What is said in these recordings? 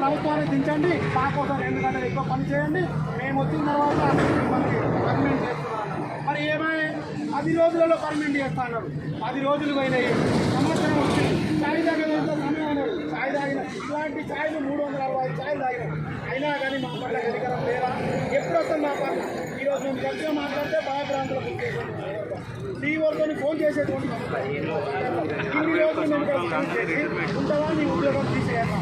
ప్రభుత్వాన్ని దించండి. మా కోసం ఎందుకంటే ఎక్కువ పని చేయండి. మేము వచ్చిన తర్వాత మనకి పర్మనెంట్ చేస్తున్నాం మరి ఏమైనా పది రోజులలో పర్మనెంట్ చేస్తా అన్నారు పది రోజులు పోయినాయి. సంవత్సరం వచ్చింది. చాయ్ తాగేంత సమయం అన్నారు చాయ్ తాగిన ఇలాంటి చాయ్లు మూడు వందల అరవై ఐదు చాయ్లు అయినా కానీ మా పట్ల కనికరం లేదా? ఎప్పుడు వస్తాం మా పట్ల? ఈరోజు మేము గట్టిగా మాట్లాడితే బాగా టీ వరకు ఫోన్ చేసేటువంటి ఇన్ని రోజులు మేము ఉంటుందా? నీ ఉద్యోగం తీసేయాలి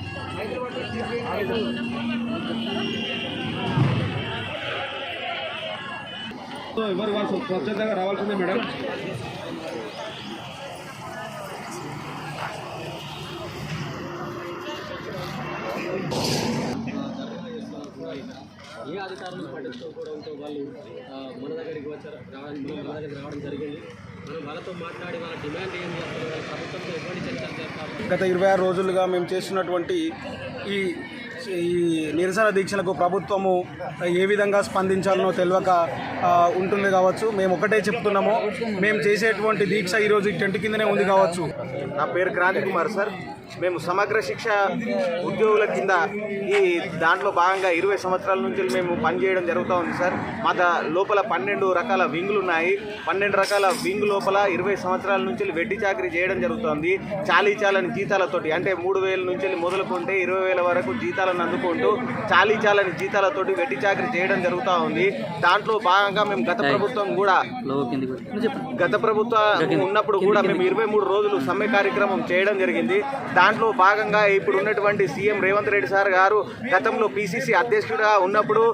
ఎవరు వాళ్ళు స్వచ్ఛందంగా రావాల్సిందే మేడం? ఏ అధికారులు పట్టించుకోవడంతో వాళ్ళు మన దగ్గరికి వచ్చారు. రావడం మన దగ్గరికి రావడం జరిగింది. మనం వాళ్ళతో మాట్లాడి వాళ్ళ డిమాండ్ ఏంటి అసలు వాళ్ళ ప్రభుత్వంతో ఎటువంటి చర్చలు చేస్తారు? గత ఇరవై ఆరు రోజులుగా మేము చేస్తున్నటువంటి ఈ ఈ నిరసన దీక్షలకు ప్రభుత్వము ఏ విధంగా స్పందించాలనో తెలియక ఉంటుంది కావచ్చు. మేము ఒకటే చెప్తున్నాము. మేము చేసేటువంటి దీక్ష ఈరోజు టెంట్ కిందనే ఉంది కావచ్చు. నా పేరు క్రాంతి కుమార్ సార్. మేము సమగ్ర శిక్ష ఉద్యోగుల కింద ఈ దాంట్లో భాగంగా ఇరవై సంవత్సరాల నుంచి మేము పనిచేయడం జరుగుతూ ఉంది సార్. మా లోపల పన్నెండు రకాల వింగులు ఉన్నాయి. పన్నెండు రకాల వింగ్ లోపల ఇరవై సంవత్సరాల నుంచి వెడ్డి చాకరీ చేయడం జరుగుతోంది. చాలీ చాలని జీతాలతోటి అంటే మూడు వేల నుంచి మొదలుకుంటే ఇరవై వేల వరకు జీతాలను అందుకుంటూ చాలీ చాలని జీతాలతోటి వెడ్డి చాకరీ చేయడం జరుగుతూ ఉంది. దాంట్లో భాగంగా మేము గత ప్రభుత్వం కూడా గత ప్రభుత్వం ఉన్నప్పుడు కూడా మేము ఇరవై మూడు రోజులు సమ్మె కార్యక్రమం చేయడం జరిగింది. దాంట్లో భాగంగా ఇప్పుడు ఉన్నటువంటి సీఎం రేవంత్ రెడ్డి సార్ గారు గతంలో పిసిసి అధ్యక్షుడిగా ఉన్నప్పుడు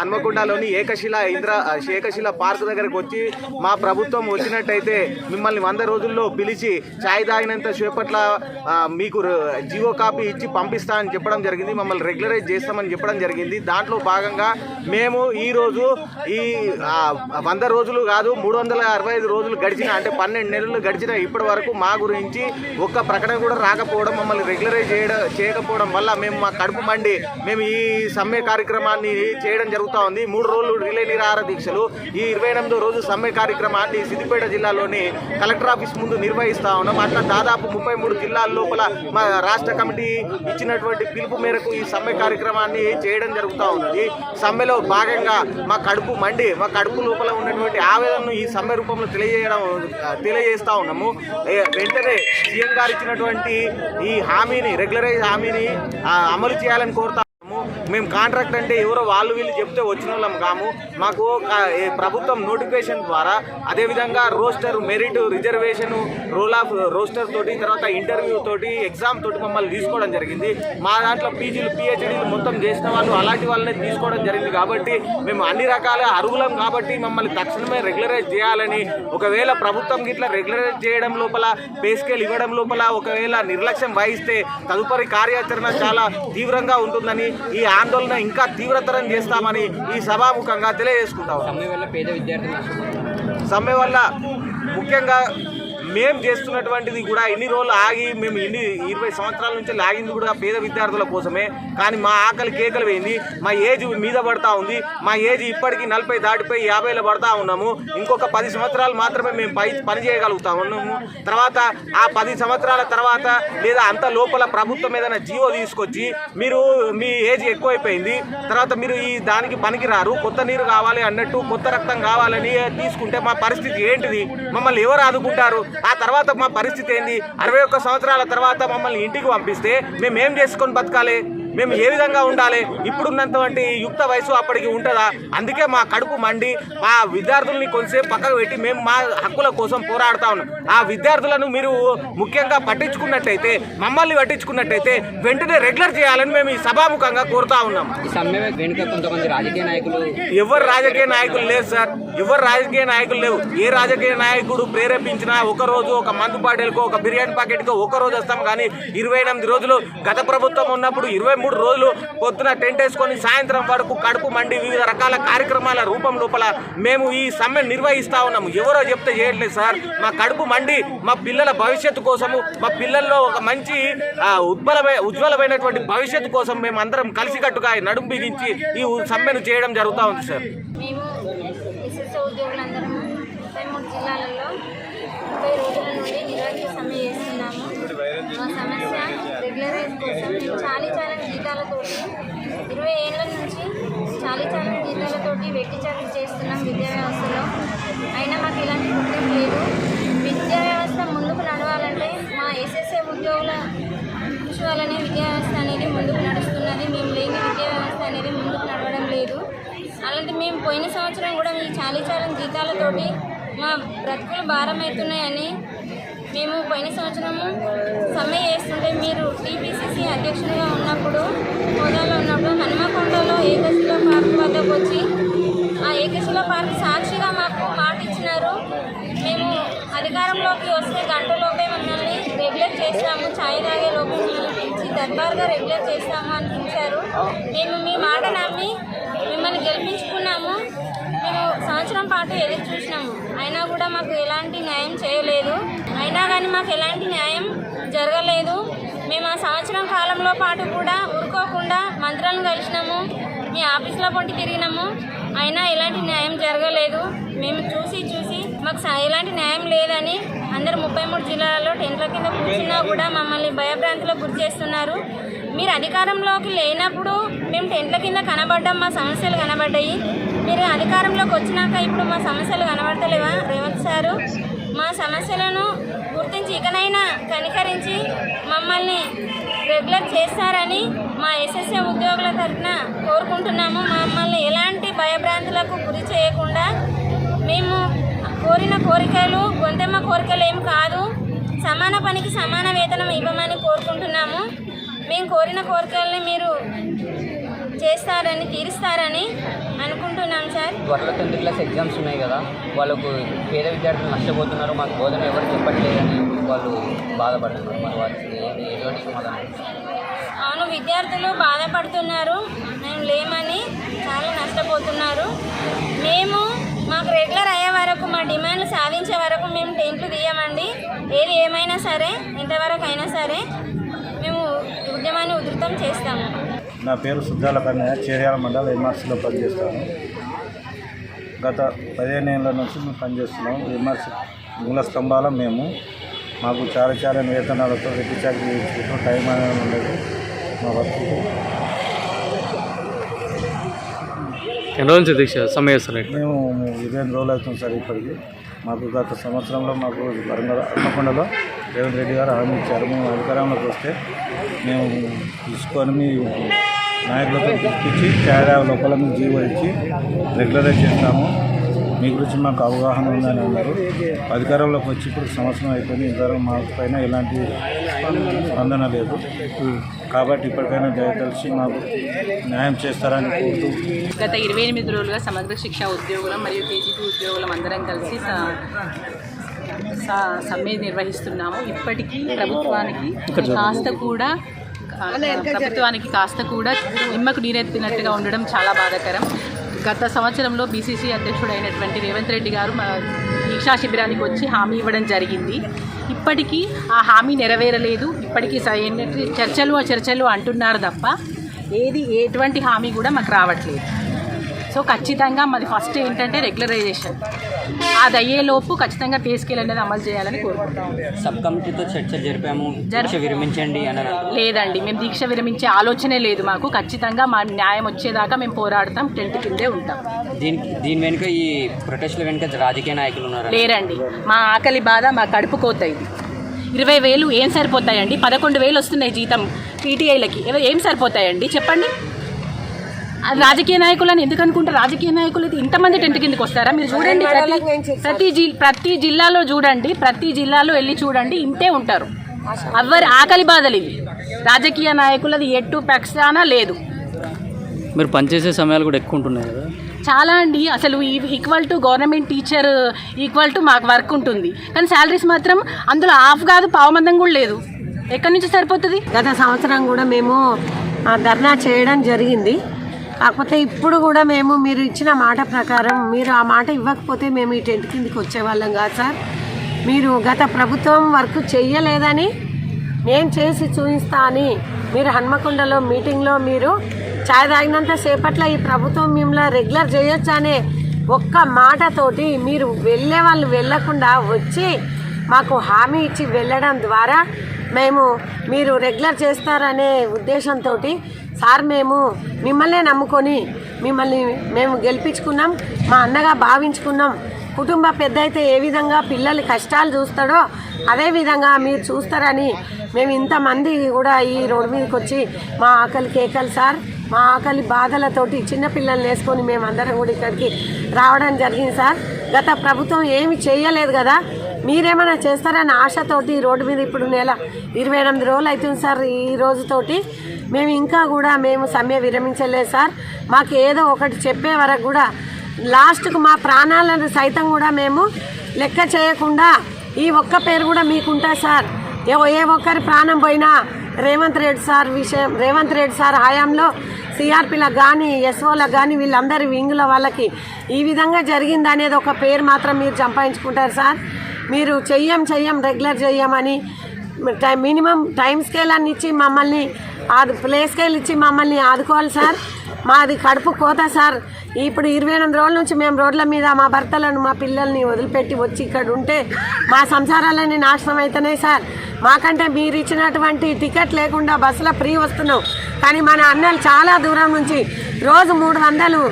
హన్మకొండలోని ఏకశిల ఇంద్ర ఏకశిల పార్క్ దగ్గరకు వచ్చి మా ప్రభుత్వం వచ్చినట్టయితే మిమ్మల్ని వంద రోజుల్లో పిలిచి ఛాయ్ తాగినంత సేపట్ల మీకు జియో జీవో కాపీ ఇచ్చి పంపిస్తా అని చెప్పడం జరిగింది. మమ్మల్ని రెగ్యులరైజ్ చేస్తామని చెప్పడం జరిగింది. దాంట్లో భాగంగా మేము ఈరోజు ఈ వంద రోజులు కాదు మూడు వందల అరవై ఐదు రోజులు గడిచిన అంటే పన్నెండు నెలలు గడిచిన ఇప్పటి వరకు మా గురించి ఒక్క ప్రకటన కూడా రాకపోవడం మమ్మల్ని రెగ్యులరైజ్ చేయడం చేయకపోవడం వల్ల మేము మా కడుపు మండి. మేము ఈ సమ్మె కార్యక్రమాన్ని చేయడం జరుగుతూ ఉంది. మూడు రోజులు రిలే నిరాహార దీక్షలు. ఈ ఇరవై ఎనిమిదో రోజు సమ్మె కార్యక్రమాన్ని సిద్దిపేట జిల్లాలోని కలెక్టర్ ఆఫీస్ ముందు నిర్వహిస్తా ఉన్నాం. అట్లా దాదాపు ముప్పై మూడు జిల్లాల లోపల మా రాష్ట్ర కమిటీ ఇచ్చినటువంటి పిలుపు మేరకు ఈ సమ్మె కార్యక్రమాన్ని చేయడం జరుగుతూ ఉన్నది. సమ్మెలో భాగంగా మా కడుపు మండి మా కడుపు లోపల ఉన్నటువంటి ఆవేదనను ఈ సమ్మె రూపంలో తెలియజేయడం తెలియజేస్తూ ఉన్నాము. వెంటనే సీఎం గారు ఇచ్చినటువంటి ఈ హామీని రెగ్యులరైజ్ హామీని ఆ, అమలు చేయాలని కోరుతా మేము కాంట్రాక్ట్ అంటే ఎవరో వాళ్ళు వీళ్ళు చెప్తే వచ్చిన వాళ్ళం కాము. మాకు ప్రభుత్వం నోటిఫికేషన్ ద్వారా అదేవిధంగా roster merit reservation role of roster తోటి తర్వాత ఇంటర్వ్యూ తోటి ఎగ్జామ్ తోటి మమ్మల్ని తీసుకోవడం జరిగింది. మా దాంట్లో పీజీలు పిహెచ్డీలు మొత్తం చేసిన వాళ్ళు అలాంటి వాళ్ళనే తీసుకోవడం జరిగింది కాబట్టి మేము అన్ని రకాల అరువులం కాబట్టి మమ్మల్ని తక్షణమే రెగ్యులరైజ్ చేయాలని ఒకవేళ ప్రభుత్వం గిట్లా రెగ్యులరైజ్ చేయడం లోపల పే స్కేల్ ఇవ్వడం లోపల ఒకవేళ నిర్లక్ష్యం వహిస్తే తదుపరి కార్యాచరణ చాలా తీవ్రంగా ఉంటుందని ఈ ఆందోళన ఇంకా తీవ్రతరం చేస్తామని ఈ సభాముఖంగా తెలియజేసుకుంటాం సమ్మె వల్ల పేద విద్యార్థులు నష్టపోతారు సమ్మె వల్ల ముఖ్యంగా మేము చేస్తున్నటువంటిది కూడా ఇన్ని రోజులు ఆగి మేము ఇన్ని ఇరవై సంవత్సరాల నుంచి లాగింది కూడా పేద విద్యార్థుల కోసమే. కానీ మా ఆకలి కేకలు వేయింది. మా ఏజ్ మీద పడతా ఉంది. మా ఏజ్ ఇప్పటికీ నలభై దాటిపోయి యాభైలో పడతా ఉన్నాము. ఇంకొక పది సంవత్సరాలు మాత్రమే మేము పై పని చేయగలుగుతా ఉన్నాము. తర్వాత ఆ పది సంవత్సరాల తర్వాత లేదా అంత లోపల ప్రభుత్వం ఏదైనా జీవో తీసుకొచ్చి మీరు మీ ఏజ్ ఎక్కువైపోయింది. తర్వాత మీరు ఈ దానికి పనికిరారు. కొత్త నీరు కావాలి అన్నట్టు కొత్త రక్తం కావాలని తీసుకుంటే మా పరిస్థితి ఏంటిది? మమ్మల్ని ఎవరు ఆదుకుంటారు? ఆ తర్వాత మా పరిస్థితి ఏంది? అరవై ఒక్క సంవత్సరాల తర్వాత మమ్మల్ని ఇంటికి పంపిస్తే మేము ఏం చేసుకొని బతకాలి? మేము ఏ విధంగా ఉండాలి? ఇప్పుడున్నటువంటి యుక్త వయసు అప్పటికి ఉంటుందా? అందుకే మా కడుపు మండి మా విద్యార్థుల్ని కొంచెంసేపు పక్కకు పెట్టి మేము మా హక్కుల కోసం పోరాడుతా ఉన్నాం. ఆ విద్యార్థులను మీరు ముఖ్యంగా పట్టించుకున్నట్టయితే మమ్మల్ని పట్టించుకున్నట్టయితే వెంటనే రెగ్యులర్ చేయాలని మేము ఈ సభాముఖంగా కోరుతా ఉన్నాం. ఎవరు రాజకీయ నాయకులు లేరు సార్? ఎవరు రాజకీయ నాయకులు లేవు? ఏ రాజకీయ నాయకుడు ప్రేరేపించినా ఒక రోజు ఒక మందు పాటలకు ఒక బిర్యానీ ప్యాకెట్కి ఒక రోజు వస్తాం. కానీ ఇరవై ఎనిమిది రోజులు గత ప్రభుత్వం ఉన్నప్పుడు ఇరవై మూడు రోజులు పొద్దున టెంట్ వేసుకొని సాయంత్రం వరకు కడుపు మండి వివిధ రకాల కార్యక్రమాల రూపం లోపల మేము ఈ సమ్మె నిర్వహిస్తా ఉన్నాము. ఎవరో చెప్తే చేయట్లేదు సార్. మా కడుపు మండి మా పిల్లల భవిష్యత్తు కోసము మా పిల్లల్లో ఒక మంచి ఆ, ఉజ్వలమైనటువంటి భవిష్యత్తు కోసం మేము అందరం కలిసికట్టుగా నడుం బిగించి ఈ సమ్మెను చేయడం జరుగుతూ ఉంది సార్. మేము ఉద్యోగులందరము జిల్లాలలో కోసం చాలీ చాలని జీతాలతోటి ఇరవై ఏళ్ళ నుంచి చాలీ చాలని జీతాలతోటి వెట్టి చాకరీ చేస్తున్నాం విద్యా వ్యవస్థలో. అయినా మాకు ఇలాంటి గుర్తింపు లేదు. విద్యా వ్యవస్థ ముందుకు నడవాలంటే మా ఎస్ఎస్ఏ ఉద్యోగుల కృషి వల్లనే విద్యా వ్యవస్థ అనేది ముందుకు నడుస్తున్నది. మేము లేని విద్యా వ్యవస్థ అనేది ముందుకు నడవడం లేదు. అలాంటి మేము పోయిన సంవత్సరం కూడా ఈ చాలీ చాలని జీతాలతోటి మా బ్రతుకులు భారం అవుతున్నాయని మేము పోయిన సంవత్సరము సమ్మె చేస్తుంటే మీరు టీపీసీసీ అధ్యక్షుడిగా ఉన్నప్పుడు హోదాలో ఉన్నప్పుడు హనుమకొండలో ఏకశిల పార్క్ వద్దకు వచ్చి ఆ ఏకశిల పార్క్ సాక్షిగా మాకు మాట ఇచ్చినారు. మేము అధికారంలోకి వస్తే గంటలోపే మమ్మల్ని రెగ్యులేట్ చేస్తాము ఛాయ్ తాగే లోపల మిమ్మల్ని పిలిచి దర్బార్గా రెగ్యులేట్ చేస్తాము అని పిలిచారు. మేము మీ మాట నమ్మి మిమ్మల్ని గెలిపించుకున్నాము. మేము సంవత్సరం పాటు ఎదురు చూసినాము. మాకు ఎలాంటి న్యాయం జరగలేదు. మేము ఆ సంవత్సరం కాలంలో పాటు కూడా ఊరుకోకుండా మంత్రాలను కలిసినాము. మీ ఆఫీస్లో పొంటి తిరిగినాము. అయినా ఎలాంటి న్యాయం జరగలేదు. మేము చూసి చూసి మాకు ఎలాంటి న్యాయం లేదని అందరు ముప్పై మూడు జిల్లాలలో టెంట్ల కింద కూర్చున్నా కూడా మమ్మల్ని భయభ్రాంతిలో గురి చేస్తున్నారు. మీరు అధికారంలోకి లేనప్పుడు మేము టెంట్ల కింద కనబడ్డాం మా సమస్యలు కనబడ్డాయి. మీరు అధికారంలోకి వచ్చినాక ఇప్పుడు మా సమస్యలు కనబడతలేవా? రేవంత్ సారు మా సమస్యలను గుర్తించి ఇకనైనా కనికరించి మమ్మల్ని రెగ్యులర్ చేస్తారని మా ఎస్ఎస్ఏ ఉద్యోగుల తరఫున కోరుకుంటున్నాము. మమ్మల్ని ఎలాంటి భయభ్రాంతులకు గురి చేయకుండా మేము కోరిన కోరికలు గొంతెమ్మ కోరికలు ఏం కాదు. సమాన పనికి సమాన వేతనం ఇవ్వమని కోరుకుంటున్నాము. మేము కోరిన కోరికల్ని మీరు చేస్తారని తీరుస్తారని అనుకుంటున్నాం సార్. త్వరలో టెన్త్ క్లాస్ ఎగ్జామ్స్ ఉన్నాయి కదా వాళ్ళకు పేద విద్యార్థులు నష్టపోతున్నారు మాకు బోధన ఎవరు చెప్పట్లేదని వాళ్ళు బాధపడుతున్నారు. మరి ఎటువంటి సమాధానం? అవును విద్యార్థులు బాధపడుతున్నారు మేము లేమని చాలా నష్టపోతున్నారు. మేము మాకు రెగ్యులర్ అయ్యే వరకు మా డిమాండ్లు సాధించే వరకు మేము టెంట్లు తీయమండి ఏది ఏమైనా సరే ఇంతవరకు అయినా సరే మేము ఉద్యమాన్ని ఉధృతం చేస్తాము. నా పేరు సుద్దాల కన్నయ్య. చేర్యాల మండలం ఎంఆర్సీలో పనిచేస్తాను. గత పదిహేను ఏళ్ళ నుంచి మేము పనిచేస్తున్నాం. ఎంఆర్సీ మూల స్తంభాలం మేము. మాకు చాలా చాలా వేతనాలతో చాకరీ చేయించుకుంటూ టైం అనేది ఉండదు. మా వర్క్ ఎన్ని రోజుల నుంచి దీక్ష? సమ్మె చేస్తున్నారు మేము ఇరవై రోజులు అవుతుంది సార్ ఇప్పటికి. మాకు గత సంవత్సరంలో మాకు వరంగల్ హన్మకొండలో రేవంత్ రెడ్డి గారు హామీ ఇచ్చారు. మేము అధికారంలోకి వస్తే మేము తీసుకొని మీ నాయకులతో తీసుకొచ్చి తేడా లోపల మేము జీవో ఇచ్చి రెగ్యులరైజ్ చేస్తాము. మీ గురించి మాకు అవగాహన ఉందని అన్నారు. అధికారంలోకి వచ్చి ఇప్పుడు సంవత్సరం అయిపోయింది. ఇంతవరకు మా పైన ఎలాంటి స్పందన లేదు. కాబట్టి ఇప్పటికైనా దయతలిసి మాకు న్యాయం చేస్తారని కోరుతూ గత ఇరవై ఎనిమిది రోజులుగా సమగ్ర శిక్ష ఉద్యోగులం మరియు కేజీపీ ఉద్యోగులం అందరం కలిసి స- స- సమ్మె నిర్వహిస్తున్నాము. ఇప్పటికీ ప్రభుత్వానికి కాస్త కూడా ప్రభుత్వానికి కాస్త కూడా నిమ్మకు నీరెత్తినట్టుగా ఉండడం చాలా బాధాకరం. గత సంవత్సరంలో బీసీసీ అధ్యక్షుడైనటువంటి రేవంత్ రెడ్డి గారు దీక్షా శిబిరానికి వచ్చి హామీ ఇవ్వడం జరిగింది. ఇప్పటికీ ఆ హామీ నెరవేరలేదు. ఇప్పటికీ ఏంటంటే చర్చలు చర్చలు అంటున్నారు తప్ప ఏది ఎటువంటి హామీ కూడా మాకు రావట్లేదు. సో ఖచ్చితంగా మాది ఫస్ట్ ఏంటంటే రెగ్యులరైజేషన్. అది అయ్యేలోపు ఖచ్చితంగా పే స్కేల్ అనేది అమలు చేయాలని కోరుకుంటాం సబ్ కమిటీతో చర్చలు జరిపాము. దీక్ష విరమించండి అని. లేదండి మేము దీక్ష విరమించే ఆలోచనే లేదు మాకు. ఖచ్చితంగా మా న్యాయం వచ్చేదాకా మేము పోరాడతాం టెంట్ కిందే ఉంటాం. దీనికి దీని వెనుక ఈ ప్రొటెస్ట్ల వెనుక రాజకీయ నాయకులు ఉన్నారు? లేరండి. మా ఆకలి బాధ మా కడుపు కోత ఇది ఇరవై వేలు ఏం సరిపోతాయండి? పదకొండు వేలు వస్తున్నాయి జీతం పీటీఐలకి ఏం సరిపోతాయండి? చెప్పండి. రాజకీయ నాయకులని ఎందుకు అనుకుంటారు రాజకీయ నాయకులు అయితే ఇంతమంది టెంట్ కిందకి వస్తారా? మీరు చూడండి ప్రతి ప్రతి జి ప్రతి జిల్లాలో చూడండి ప్రతి జిల్లాలో వెళ్ళి చూడండి ఇంతే ఉంటారు. ఎవరి ఆకలి బాధలు ఇవి. రాజకీయ నాయకులది ఎట్టు పక్షాన లేదు. మీరు పనిచేసే సమయాలు కూడా ఎక్కువ ఉంటున్నాయి కదా? చాలా అండి. అసలు equal to government teacher equal to మాకు వర్క్ ఉంటుంది. కానీ శాలరీస్ మాత్రం అందులో హాఫ్ కాదు పావమందం కూడా లేదు. ఎక్కడి నుంచి సరిపోతుంది? గత సంవత్సరం కూడా మేము ఆ, ధర్నా చేయడం జరిగింది. కాకపోతే ఇప్పుడు కూడా మేము మీరు ఇచ్చిన మాట ప్రకారం మీరు ఆ మాట ఇవ్వకపోతే మేము ఈ టెంట్ కిందకి వచ్చేవాళ్ళం కాదు సార్. మీరు గత ప్రభుత్వం వర్క్ చెయ్యలేదని నేను చేసి చూపిస్తా అని మీరు హన్మకొండలో మీటింగ్లో మీరు ఛాయ్ తాగినంత సేపట్లో ఈ ప్రభుత్వం మిమ్మల్ని రెగ్యులర్ చేయొచ్చు అనే ఒక్క మాటతోటి మీరు వెళ్ళే వాళ్ళు వెళ్ళకుండా వచ్చి మాకు హామీ ఇచ్చి వెళ్ళడం ద్వారా మేము మీరు రెగ్యులర్ చేస్తారనే ఉద్దేశంతో సార్ మేము మిమ్మల్నే నమ్ముకొని మిమ్మల్ని మేము గెలిపించుకున్నాం మా అన్నగా భావించుకున్నాం. కుటుంబ పెద్ద అయితే ఏ విధంగా పిల్లలు కష్టాలు చూస్తాడో అదే విధంగా మీరు చూస్తారని మేము ఇంతమంది కూడా ఈ రోడ్డు మీదకి వచ్చి మా ఆకలి కేకలు సార్ మా ఆకలి బాధలతోటి చిన్నపిల్లల్ని వేసుకొని మేమందరం కూడా ఇక్కడికి రావడం జరిగింది సార్. గత ప్రభుత్వం ఏమి చేయలేదు కదా మీరేమైనా చేస్తారని ఆశతోటి రోడ్డు మీద ఇప్పుడు నెల ఇరవై ఎనిమిది రోజులు అవుతుంది సార్ ఈ రోజుతోటి. మేము ఇంకా కూడా మేము సమ్మె విరమించలేదు సార్. మాకు ఏదో ఒకటి చెప్పే వరకు కూడా లాస్ట్కు మా ప్రాణాలను సైతం కూడా మేము లెక్క చేయకుండా ఈ ఒక్క పేరు కూడా మీకుంటా సార్. ఏ ఏ ఒక్కరి ప్రాణం పోయినా రేవంత్ రెడ్డి సార్ విషయం రేవంత్ రెడ్డి సార్ హయాంలో సిఆర్పీలకు కానీ ఎస్ఓలకు కానీ వీళ్ళందరి వింగుల వాళ్ళకి ఈ విధంగా జరిగింది అనేది ఒక పేరు మాత్రం మీరు సంపాదించుకుంటారు సార్. మీరు చెయ్యం చెయ్యం రెగ్యులర్ చెయ్యమని టైం మినిమం టైం స్కేల్ అని ఇచ్చి మమ్మల్ని ఆదు ప్లే స్కేల్ ఇచ్చి మమ్మల్ని ఆదుకోవాలి సార్. మాది కడుపు కోత సార్. ఇప్పుడు ఇరవై ఎనిమిది రోజుల నుంచి మేము రోడ్ల మీద మా భర్తలను మా పిల్లల్ని వదిలిపెట్టి వచ్చి ఇక్కడ ఉంటే మా సంసారాలన్నీ నాశనం అవుతున్నాయి సార్. మాకంటే మీరు ఇచ్చినటువంటి టికెట్ లేకుండా బస్సులో ఫ్రీ వస్తున్నాం. కానీ మన అన్నలు చాలా దూరం నుంచి రోజు మూడు వందలు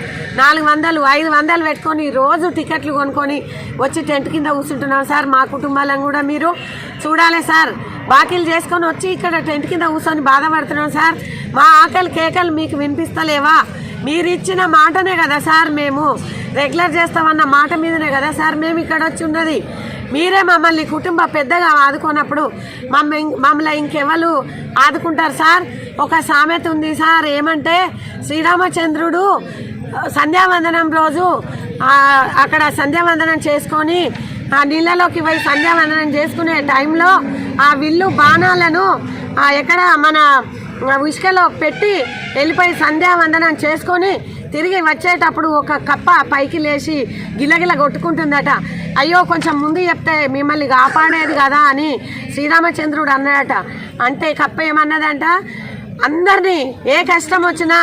నాలుగు వందలు ఐదు వందలు పెట్టుకొని రోజు టికెట్లు కొనుక్కొని వచ్చి టెంట్ కింద కూర్చుంటున్నాం సార్. మా కుటుంబాలను కూడా మీరు చూడాలి సార్. బాకీలు చేసుకొని వచ్చి ఇక్కడ టెంట్ కింద కూర్చొని బాధపడుతున్నాం సార్. మా ఆకలి కేకలు మీకు వినిపిస్తలేవా? మీరు ఇచ్చిన మాటనే కదా సార్ మేము. రెగ్యులర్ చేస్తామన్న మాట మీదనే కదా సార్ మేము ఇక్కడ వచ్చి ఉన్నది. మీరే మమ్మల్ని కుటుంబ పెద్దగా ఆదుకున్నప్పుడు మమ్మ మమ్మల్ని ఇంకెవరు ఆదుకుంటారు సార్? ఒక సామెత ఉంది సార్ ఏమంటే శ్రీరామచంద్రుడు సంధ్యావందనం రోజు అక్కడ సంధ్యావందనం చేసుకొని ఆ నీళ్ళలోకి పోయి సంధ్యావందనం చేసుకునే టైంలో ఆ విల్లు బాణాలను ఎక్కడ మన ఉసుకలో పెట్టి వెళ్ళిపోయి సంధ్యావందనం చేసుకొని తిరిగి వచ్చేటప్పుడు ఒక కప్ప పైకి లేచి గిలగిల కొట్టుకుంటుందట. అయ్యో కొంచెం ముందు చెప్తే మిమ్మల్ని కాపాడేది కదా అని శ్రీరామచంద్రుడు అన్నాడట. అంటే కప్ప ఏమన్నదంట? అందరినీ ఏ కష్టం వచ్చినా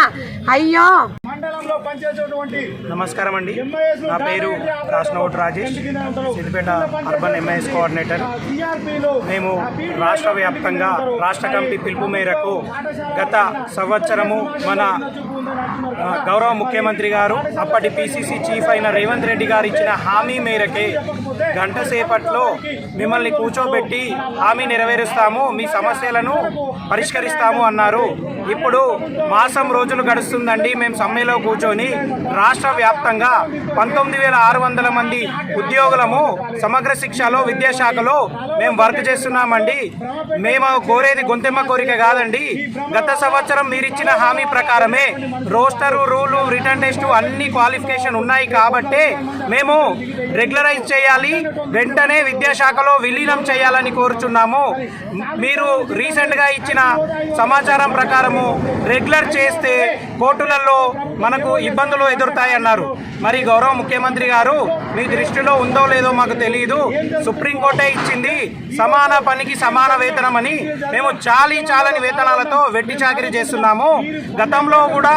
అయ్యో. మండలంలో పనిచేసేటువంటి నమస్కారం అండి. నా పేరు రాష్ట్రనోట్ Rajesh. Siddipet urban MIS coordinator. మేము రాష్ట్ర వ్యాప్తంగా రాష్ట్ర కమిటీ పిలుపు మేరకు గత సంవత్సరము మన గౌరవ ముఖ్యమంత్రి గారు అప్పటి పిసిసి చీఫ్ అయిన రేవంత్ రెడ్డి గారు ఇచ్చిన హామీ మేరకే గంట సేపట్లో మిమ్మల్ని కూర్చోబెట్టి హామీ నెరవేరుస్తాము మీ సమస్యలను పరిష్కరిస్తాము అన్నారు. ఇప్పుడు మాసం రోజులు గడుస్తుందండి మేము సమ్మెలో కూర్చొని రాష్ట్ర వ్యాప్తంగా పంతొమ్మిది వేల ఆరు వందల మంది ఉద్యోగులము సమగ్ర శిక్షలో విద్యాశాఖలో మేము వర్క్ చేస్తున్నామండి. మేము కోరేది గొంతెమ్మ కోరిక కాదండి. గత సంవత్సరం మీరు ఇచ్చిన హామీ ప్రకారమే రోస్టరు రూలు రిటర్న్ టెస్ట్ అన్ని క్వాలిఫికేషన్ ఉన్నాయి కాబట్టే మేము రెగ్యులరైజ్ చేయాలి. వెంటనే విద్యాశాఖలో విలీనం చేయాలని కోరుచున్నాము. మీరు రీసెంట్గా ఇచ్చిన సమాచారం ప్రకారము రెగ్యులర్ చేస్తే కోర్టులలో మనకు ఇబ్బందులు ఎదురుతాయన్నారు. మరి గౌరవ ముఖ్యమంత్రి గారు మీ దృష్టిలో ఉందో లేదో మాకు తెలియదు సుప్రీంకోర్టే ఇచ్చింది సమాన పనికి సమాన వేతనం అని మేము చాలీ చాలని వేతనాలతో వెట్టి చాకరీ చేస్తున్నాము. గతంలో కూడా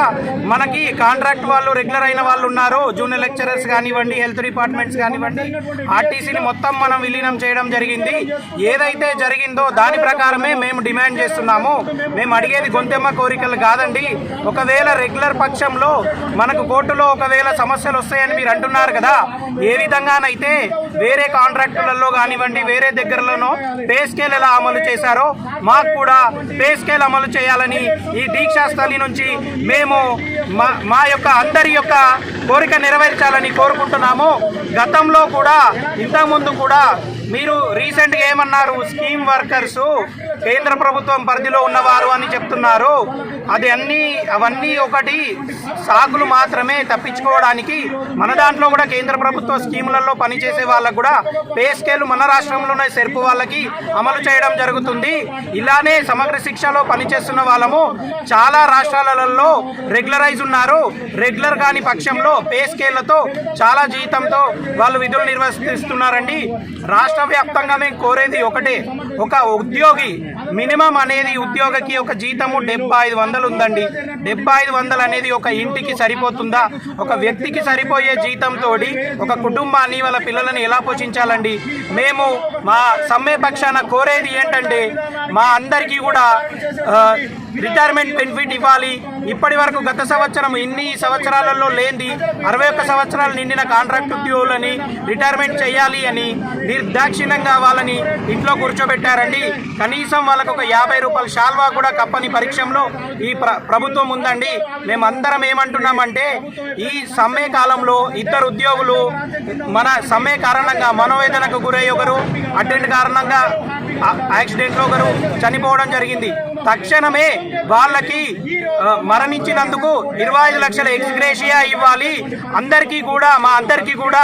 మనకి కాంట్రాక్ట్ వాళ్ళు రెగ్యులర్ అయిన వాళ్ళు ఉన్నారు. జూనియర్ లెక్చరర్స్ కానివ్వండి హెల్త్ డిపార్ట్మెంట్స్ కానివ్వండి ఆర్టీసీని మొత్తం మనం విలీనం చేయడం జరిగింది. ఏదైతే జరిగిందో దాని ప్రకారమే మేము డిమాండ్ చేస్తున్నాము. మేము అడిగేది గొంతెమ్మ కోరికలు కాదండి. ఒకవేళ రెగ్యులర్ పక్షంలో మనకు కోర్టులో ఒకవేళ సమస్యలు వస్తాయని మీరు అంటున్నారు కదా ఏ విధంగానైతే వేరే కాంట్రాక్టులలో కానివ్వండి వేరే దగ్గరలోనో పే స్కేల్ ఎలా అమలు చేశారో మాకు కూడా పే స్కేల్ అమలు చేయాలని ఈ దీక్షా స్థలి నుంచి మేము మా మా యొక్క అందరి యొక్క కోరిక నెరవేర్చాలని కోరుకుంటున్నాము. గతంలో కూడా ఇంతకుముందు కూడా మీరు రీసెంట్గా ఏమన్నారు స్కీమ్ వర్కర్స్ కేంద్ర ప్రభుత్వం పరిధిలో ఉన్నవారు అని చెప్తున్నారు. అది అన్నీ అవన్నీ ఒకటి సాకులు మాత్రమే తప్పించుకోవడానికి మన దాంట్లో కూడా కేంద్ర ప్రభుత్వ స్కీములలో పనిచేసే వాళ్ళకు కూడా పే స్కేలు మన రాష్ట్రంలోనే సెర్పు వాళ్ళకి అమలు చేయడం జరుగుతుంది. ఇలానే సమగ్ర శిక్షలో పనిచేస్తున్న వాళ్ళము చాలా రాష్ట్రాలలో రెగ్యులరైజ్ ఉన్నారు. రెగ్యులర్ కాని పక్షంలో పే స్కేళ్ళతో చాలా జీతంతో వాళ్ళు విధులు నిర్వర్తిస్తున్నారండి రాష్ట్ర వ్యాప్తంగా మేము కోరేది ఒకటే ఒక ఉద్యోగి మినిమం అనేది ఉద్యోగికి ఒక జీతము డెబ్బై ఐదు వందలు ఉందండి. డెబ్బై ఐదు వందలు అనేది ఒక ఇంటికి సరిపోతుందా? ఒక వ్యక్తికి సరిపోయే జీతంతో ఒక కుటుంబాన్ని వాళ్ళ పిల్లలని ఎలా పోషించాలండి? మేము మా సమ్మె పక్షాన కోరేది ఏంటంటే మా అందరికీ కూడా రిటైర్మెంట్ బెనిఫిట్ ఇవ్వాలి. ఇప్పటి వరకు గత సంవత్సరం ఇన్ని సంవత్సరాలలో లేనిది అరవై ఒక్క సంవత్సరాలు నిండిన కాంట్రాక్ట్ ఉద్యోగులని రిటైర్మెంట్ చేయాలి అని నిర్దాక్షిణ్యంగా వాళ్ళని ఇంట్లో కూర్చోబెట్టారండి. కనీసం వాళ్ళకు ఒక యాభై రూపాయల షాల్వా కూడా కప్పని పరీక్షంలో ఈ ప్ర ప్రభుత్వం ఉందండి. మేమందరం ఏమంటున్నామంటే ఈ సమ్మె కాలంలో ఇద్దరు ఉద్యోగులు మన సమ్మె కారణంగా మనోవేదనకు గురై ఒకరు అటెండ్ కారణంగా యాక్సిడెంట్లో ఒకరు చనిపోవడం జరిగింది. తక్షణమే వాళ్ళకి మరణించినందుకు ఇరవై ఐదు లక్షల ఎక్స్గ్రేషియా ఇవ్వాలి. అందరికీ కూడా మా అందరికీ కూడా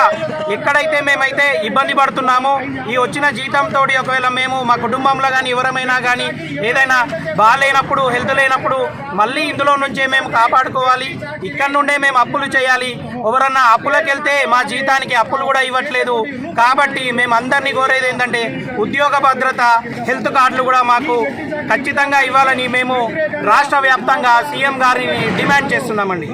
ఎక్కడైతే మేమైతే ఇబ్బంది పడుతున్నామో ఈ వచ్చిన జీతంతో ఒకవేళ మేము మా కుటుంబంలో కానీ ఎవరమైనా కానీ ఏదైనా బాగాలేనప్పుడు హెల్త్ లేనప్పుడు మళ్ళీ ఇందులో నుంచే మేము కాపాడుకోవాలి. ఇక్కడ నుండే మేము అప్పులు చేయాలి. ఎవరన్నా అప్పులకు వెళ్తే మా జీతానికి అప్పులు కూడా ఇవ్వట్లేదు. కాబట్టి మేమందరినీ కోరేది ఏంటంటే ఉద్యోగ భద్రత హెల్త్ కార్డులు కూడా మాకు ఖచ్చితంగా ఇవ్వాలని మేము రాష్ట్ర వ్యాప్తంగా సీఎం గారిని డిమాండ్ చేస్తున్నామండి.